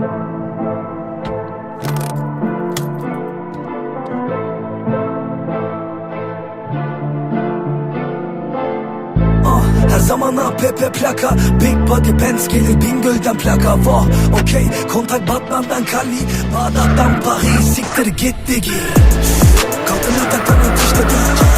Ah, her zaman APP plaka. Big body Benz gelir Bingöl'den plaka. Vah okey. Kontak Batman'dan Kali. Bağdat'tan Paris. Siktir gitti git Kalktım yataktan ateşte bir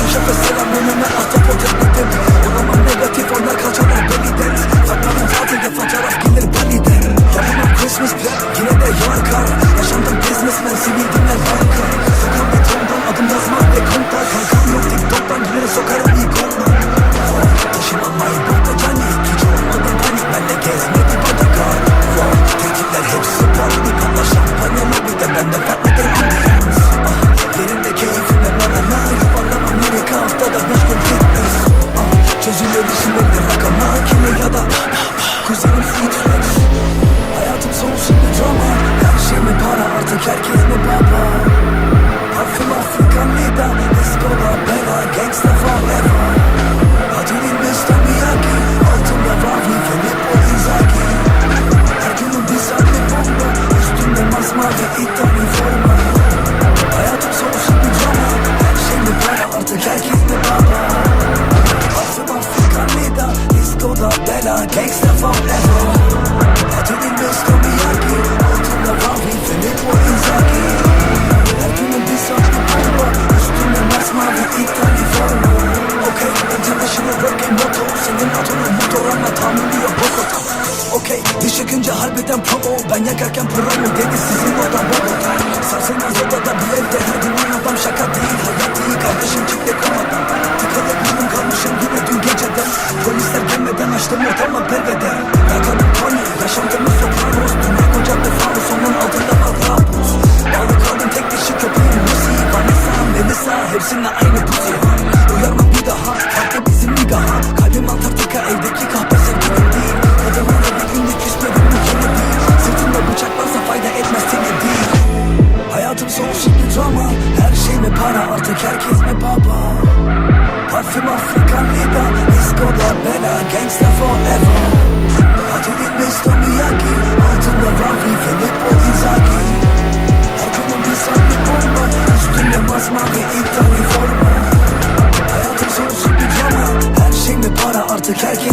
harbiden pro Ben yakarken pro mu dedi sizin odan Bogota Sarsılmaz odada bir evde her gün adam şaka değil. Hayat iyi kardeşim kitle komadan Tıkalı kılın kalmışım yine dün geceden Polisler gelmeden açtım ortama perveden Yakalım Tony yaşantımız sopranos Dünya koca bir fanus onun altında var kabus Balık aldım tek dişi köpeğim Lucy, Vanessa, Melissa hepsine parfüm Afrikan Liba Escobar Bella Gangsta Forever. Adı bilmez Tom Miyagi Altında Ravi Filippo Inzaghi Her günüm bir sandık bomba Üstümde masmavi iddia forma. Hayatım sonsuz bir drama Her şey mi para? Artık herkes